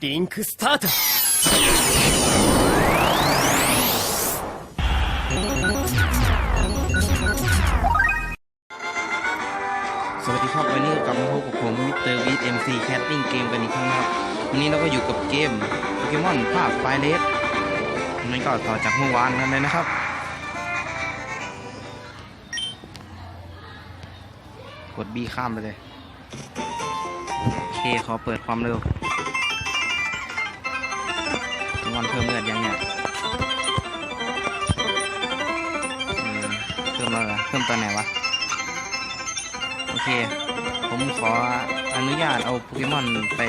リンクスタート สวัสดีครับวันนี้กลับมาพบกับผมมิสเตอร์วีเอ็มซีแคสติ้งเกมกันอีกครั้งนะครับ วันนี้เราก็อยู่กับเกมโปเกมอนภาคไฟเลสมันก็ต่อจากเมื่อวานกันเลยนะครับ กด B ข้ามไปเลย โอเค ขอเปิดความเร็ว งอนเพิ่มเลือดยังเนี่ยเพิ่มแล้วเหรอเพิ่มตอนไหนวะ โอเค ผมขออนุญาตเอาโปเกมอนไป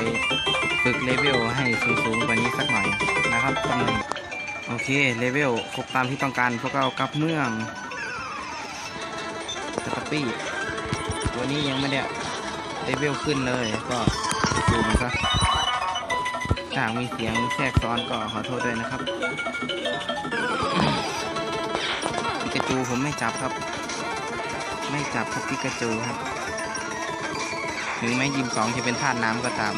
ฝึกเลเวลให้สูงๆกว่านี้สักหน่อยนะครับตำแหน่งโอเค เลเวลครบตามที่ต้องการพวกเรากลับเมืองสตปี้ตัวนี้ยังไม่ได้เลเวลขึ้นเลยก็ดูมันซะ หากมีเสียงแทรกซ้อนก็ขอโทษด้วยนะครับปิกาจูผมไม่จับครับ ไม่จับครับปิกาจูครับ ถึงแม้ยิมสองจะเป็นธาตุน้ำก็ตาม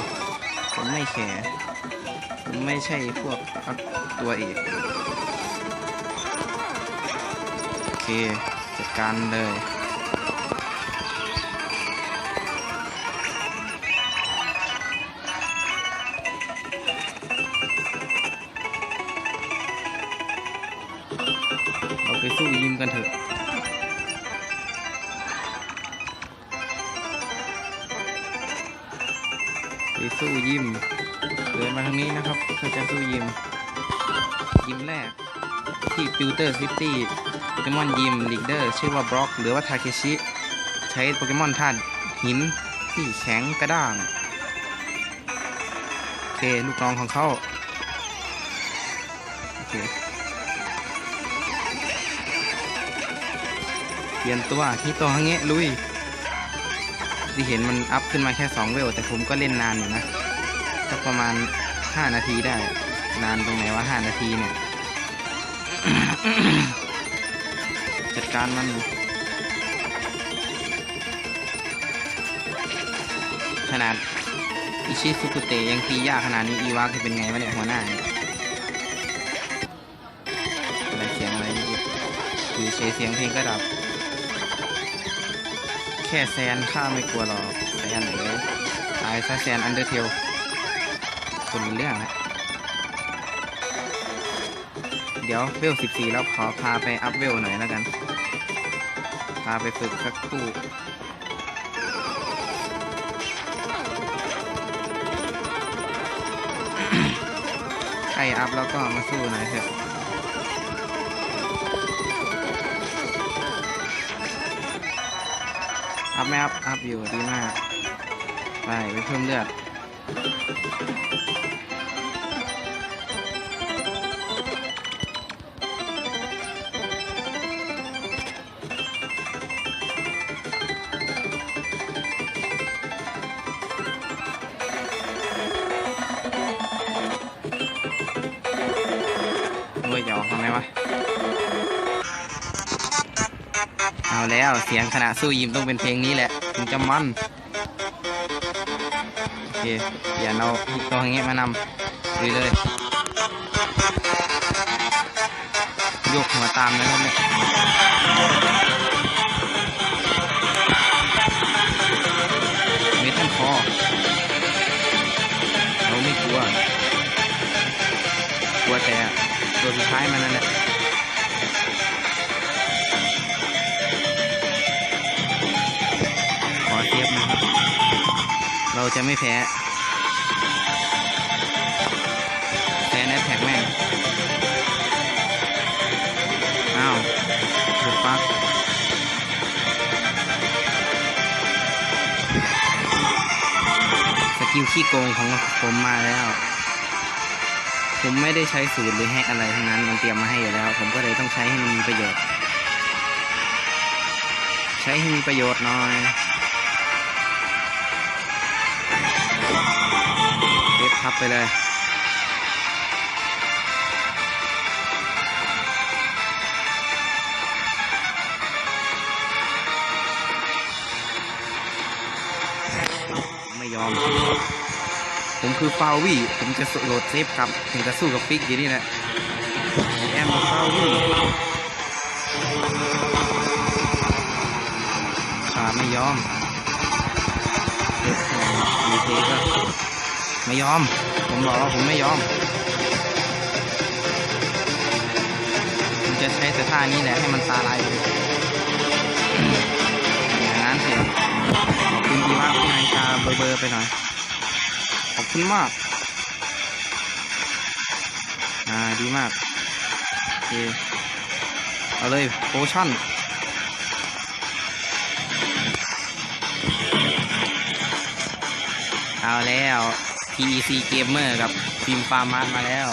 ผมไม่แคร์ผมไม่ใช่พวกตัวเอกโอเคจัดการเลย เราไปสู้ยิมกันเถอะไปสู้ยิมเดินมาทางนี้นะครับเพื่อจะสู้ยิม ยิมแรก ที่ฟิลเตอร์ซิตี้โปเกมอนยิมลีดเดอร์ชื่อว่าบล็อก หรือว่าทาเคชิ ใช้โปเกมอนธาตุหินที่แข็งกระด้างโอเค ลูกน้องของเขาโอเค เปลี่ยนตัวที่ตัวทั้งเงี้ยลุยที่เห็นมันอัพขึ้นมาแค่ 2 เวล แต่ผมก็เล่นนานอยู่นะสักประมาณ 5 นาทีได้ นานตรงไหนว่า 5 นาทีเนี่ย จัดการมันขนาดอิชิซุกุเตยังตียากขนาดนี้อีวาคือเป็นไงวะเนี่ยหัวหน้าเนี่ยอะไรเสียงอะไรเมื่อกี้คือเฉยเสียงเพลงก็ดับ ค่แซนข้าไม่กลัวหรอกแซนเลยตายซะแซนอันเดอร์เทลคนเรื่องนะเดี๋ยวเวล14แล้วขอพาไปอัพเวลหน่อยแล้วกัน พาไปฝึกสักครู่ใครอัพแล้วก็มาสู้หน่อยเถอะ อัพไม่อัพอัพอยู่ดีมาก ไปไปเพิ่มเลือดโอ้ยจะออกทำไมวะ แล้วเสียงขณะสู้ยิมต้องเป็นเพลงนี้แหละถึงจะมันโอเคอย่าเอาตัวอย่างเงี้ยมานำดูเลยยกหัวตามนะครับเนี่ย จะไม่แพ้แพ้แนทแท็กแม่ง อ้าวหลุดปักสกิลขี้โกงของผมมาแล้ว ผมไม่ได้ใช้สูตรหรือแฮกอะไรทั้งนั้น มันเตรียมมาให้อยู่แล้ว ผมก็เลยต้องใช้ให้มันมีประโยชน์ ใช้ให้มีประโยชน์หน่อย เก็บพับไปเลย ไม่ยอม ผมคือฟาวี่ ผมจะโหลดเซฟกลับ ถึงจะสู้กับฟิกอยู่นี่แหละแอมฟาวี่ขาไม่ยอมเด็กมีเทก็ ไม่ยอม ผมบอกว่าผมไม่ยอมผมจะใช้แต่ท่านี้แหละให้มันตาลายเลยอย่างนั้นสิขอบคุณดีมากที่นายตาเบอร์เบอร์ไปหน่อย ขอบคุณมาก อ่าดีมากโอเคเอาเลยโพชั่นเอาแล้ว PEC Gamer กับฟิล์มฟาร์มาร์มาแล้ว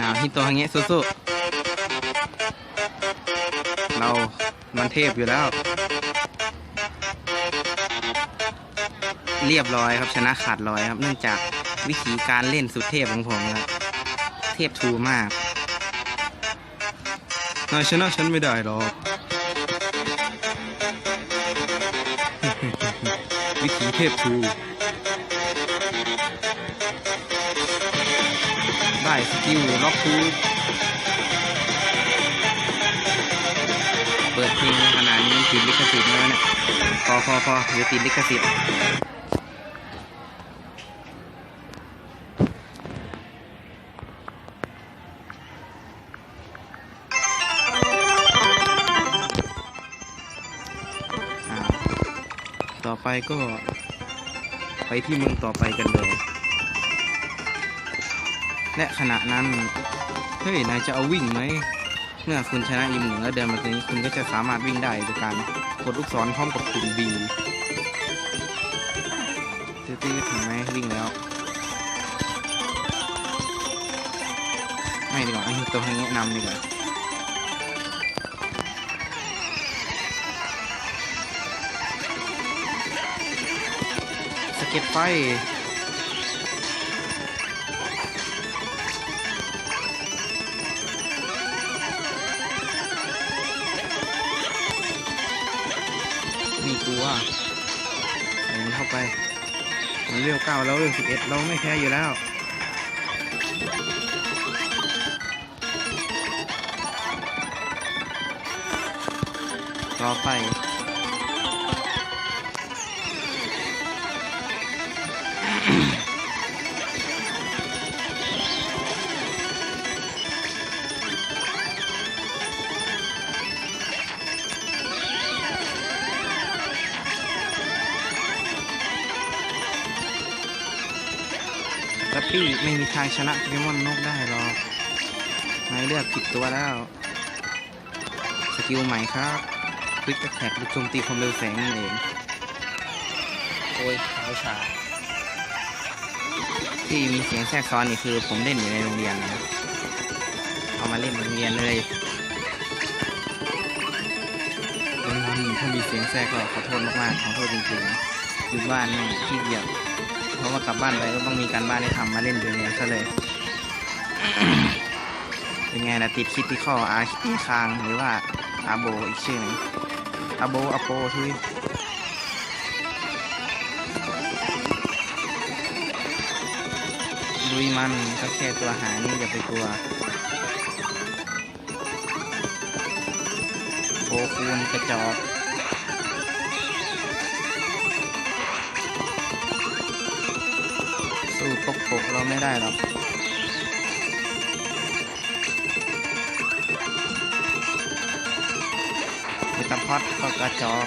อ้าวฮิตโตะอย่างเงี้ยสู้ๆเรา มันเทพอยู่แล้ว เรียบร้อยครับชนะขาดลอยครับ เนื่องจากวิธีการเล่นสุดเทพของผมครับ เทพทูมาก นายชนะฉันไม่ได้หรอก วิธีเทพทู ได้สกิลล็อกทูเปิดเพลงขนาดนี้ติดลิขสิทธิ์แล้วเนี่ยพอพอพอเดี๋ยวติดลิขสิทธิ์ ไปก็ไปที่เมืองต่อไปกันเลย และขณะนั้น เฮ้ย นายจะเอาวิ่งไหม เมื่อคุณชนะอีกหนึ่งแล้วเดินมาตรงนี้คุณก็จะสามารถวิ่งได้โดยการกดลูกศรพร้อมกับปุ่ม B ตื้อๆถึงไหมวิ่งแล้ว ไม่ดีกว่าไอ้ตัวให้แนะนำดีกว่า ก็ตไฟมีกลัวใส่มันเข้าไป มันเรียวเก้าแล้วเรียวสิบเอ็ดเราไม่แพ้อยู่แล้วต่อไป ไม่มีทางชนะโปเกมอนนกได้หรอกนายเลือกผิดตัวแล้ว สกิลใหม่ครับคลิกแท็กหรือโจมตีความเร็วแสงนั่นเอง โอ้ยเขาชา ที่มีเสียงแทรกซ้อนนี่คือผมเล่นอยู่ในโรงเรียนนะเอามาเล่นในโรงเรียนเลยดังนั้นถ้ามีเสียงแทรกก็ขอโทษมากๆขอโทษจริงๆอยู่บ้านนี่ขี้เกียจเพ ราะว่ากลับบ้านไปก็ต้องมีการบ้านให้ทำมาเล่นอยู่เนี่ยซะเลย เป็นไงนะติดคิดที่ข้ออาอีคางหรือว่าอาโบอีกชื่อหนึ่งอาโบอาโปทุยลุยมันก็แค่ตัวหานี่อย่าไปกลัวโคคูนกระจอก กเราไม่ได้หรอกมิตรพอดก็กระจอก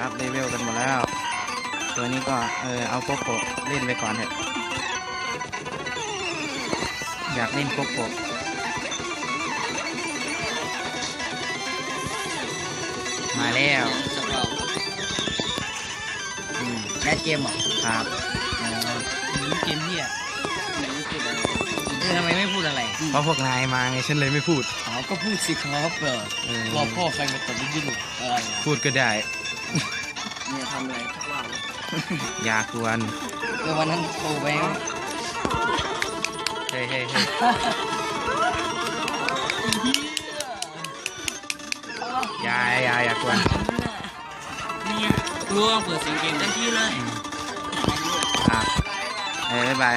อัพเลเวลกันหมดแล้ว ตัวนี้ก็เออเอาโปโปะเล่นไปก่อนเถอะ อยากเล่นโปโป มาแล้วสักเราอืมแคสเกมเหรอครับอ๋อหรือเกมเฮียหรือเกมอะไรเออทำไมไม่พูดอะไรเพราะพวกนายมาไงฉันเลยไม่พูดอ๋อก็พูดสิครับเออเออรอพ่อใครมาตบดิ้นอะไรพูดก็ได้เนี่ยทำอะไรสักเราอย่ากวนเออวันนั้นโทรไปเฮ้ยเฮ้ยเฮ้ย อย่าอย่าอย่ากวนเนี่ยรู้ว่าเปิดเสียงเกมเต็มที่เลยอะเฮ้ยบ๊ายบาย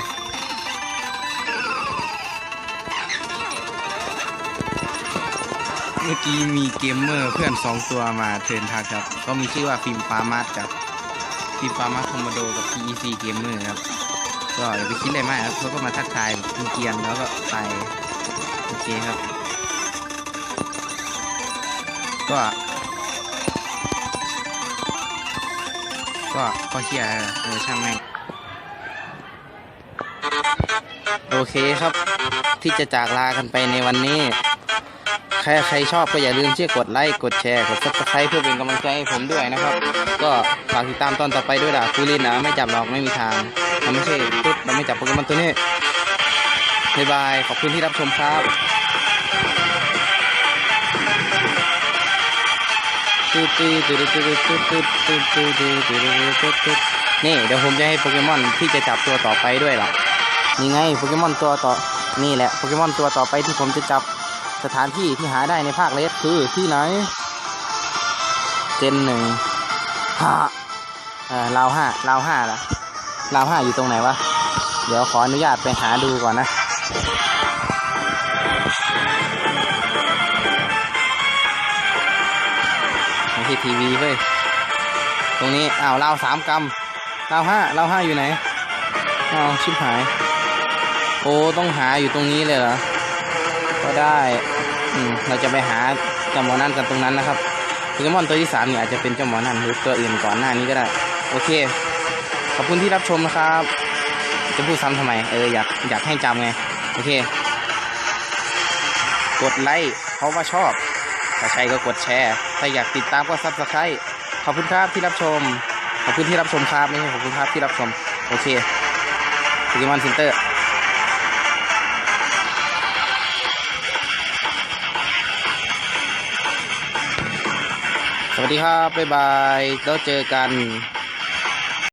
เมื่อกี้มีเกมเมอร์เพื่อนสองตัวมาเทิร์นทักครับ ก็มีชื่อว่าฟิล์มฟาร์มัสกับฟิล์มฟาร์มัสคอมโมโดกับ PEC เกมเมอร์ครับ ก็อย่าไปคิดอะไรมากครับเขาก็มาทักทายแบบเกรียนๆแล้วก็ไป โอเคครับ ก็ ก็ก็เชียเออช่างแม่งโอเคครับ ที่จะจากลากันไปในวันนี้ ใครใครชอบก็อย่าลืมช่วยกดไลค์กดแชร์กดซับสไครต์เพื่อเป็นกำลังใจให้ผมด้วยนะครับ ก็ฝากติดตามตอนต่อไปด้วยล่ะฟูลินนะไม่จับหรอกไม่มีทางมันไม่ใช่ปุ๊บเราไม่จับโปเกมอนตัวนี้บ๊ายบายขอบคุณที่รับชมครับ นี่เดี๋ยวผมจะให้โปเกมอนที่จะจับตัวต่อไปด้วยล่ะ นี่ไงโปเกมอนตัวต่อ นี่แหละโปเกมอนตัวต่อไปที่ผมจะจับสถานที่ที่หาได้ในภาคเลสคือที่ไหน เจนหนึ่งห้าเออราวห้าราวห้าล่ะราวห้าอยู่ตรงไหนวะ เดี๋ยวขออนุญาตไปหาดูก่อนนะ ไม่ใช่ทีวีเว้ยตรงนี้อ้าวราวสามกรัมราวห้าราวห้าอยู่ไหนอ้าวชิบหาย โอ้ต้องหาอยู่ตรงนี้เลยเหรอก็ได้อืมเราจะไปหาเจ้าหมอนั่นกันตรงนั้นนะครับโปเกมอนตัวที่สามเนี่ยอาจจะเป็นเจ้าหมอนั่นหรือตัวอื่นก่อนหน้านี้ก็ได้ โอเค ขอบคุณที่รับชมนะครับ จะพูดซ้ำทำไมเอออยากอยากให้จำไง โอเค กดไลค์เพราะว่าชอบ ถ้าใช่ก็กดแชร์ ถ้าอยากติดตามก็ซับสไครต์ขอบคุณครับที่รับชม ขอบคุณที่รับชมครับไม่ใช่ขอบคุณครับที่รับชม โอเคโปเกมอนเซ็นเตอร์สวัสดีครับ บ๊ายบาย แล้วเจอกัน